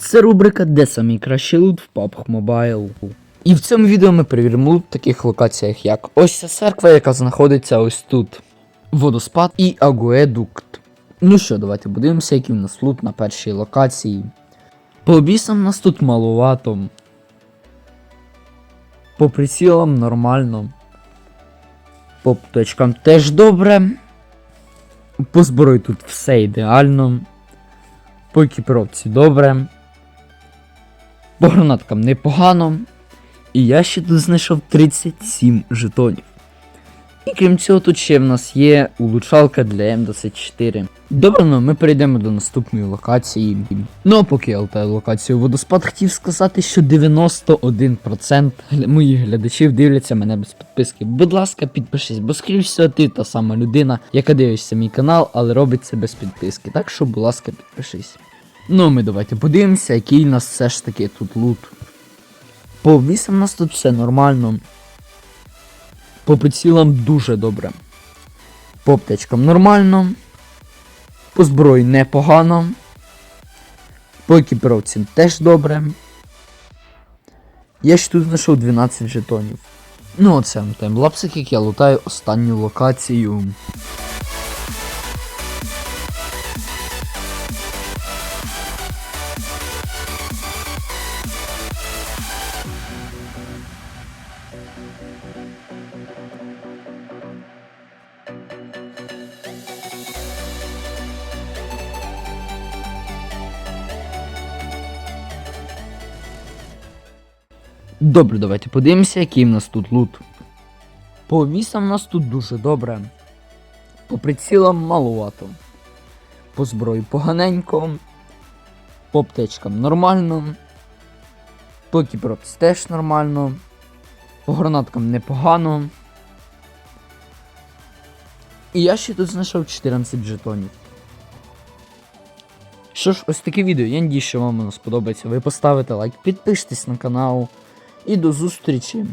Це рубрика Де самий кращий лут в PUBG Mobile. І в цьому відео ми перевіримо лут в таких локаціях, як ось ця церква, яка знаходиться ось тут. Водоспад і Агуедукт. Ну що, давайте подивимося, який в нас лут на першій локації. По обісам нас тут маловато. По прицілам нормально. По пточкам теж добре. По зброї тут все ідеально. По екіпіровці добре. По гранаткам непогано. І я ще тут знайшов 37 жетонів. І крім цього, тут ще в нас є улучшалка для М24. Добре, ну ми перейдемо до наступної локації. Ну а поки я локацію водоспад, хотів сказати, що 91% моїх глядачів дивляться мене без підписки. Будь ласка, підпишись, бо скоріш всього ти та сама людина, яка дивишся мій канал, але робить це без підписки. Так що, будь ласка, підпишись. Ну, ми давайте подивимося, який у нас все ж таки тут лут. По обвісам у нас тут все нормально. По прицілам дуже добре. По аптечкам нормально. По зброї непогано. По екіпіровці теж добре. Я ще тут знайшов 12 жетонів. Ну, оце таймлапсик, як я лутаю останню локацію. Добре, давайте подивимося, який в нас тут лут. По вісам в нас тут дуже добре. По прицілам маловато. По зброї поганенько. По аптечкам нормально. По екіпіровці теж нормально. По гранаткам непогано. І я ще тут знайшов 14 жетонів. Що ж, ось таке відео. Я надію, що вам воно сподобається. Ви поставите лайк, підпишитесь на канал. І до зустрічі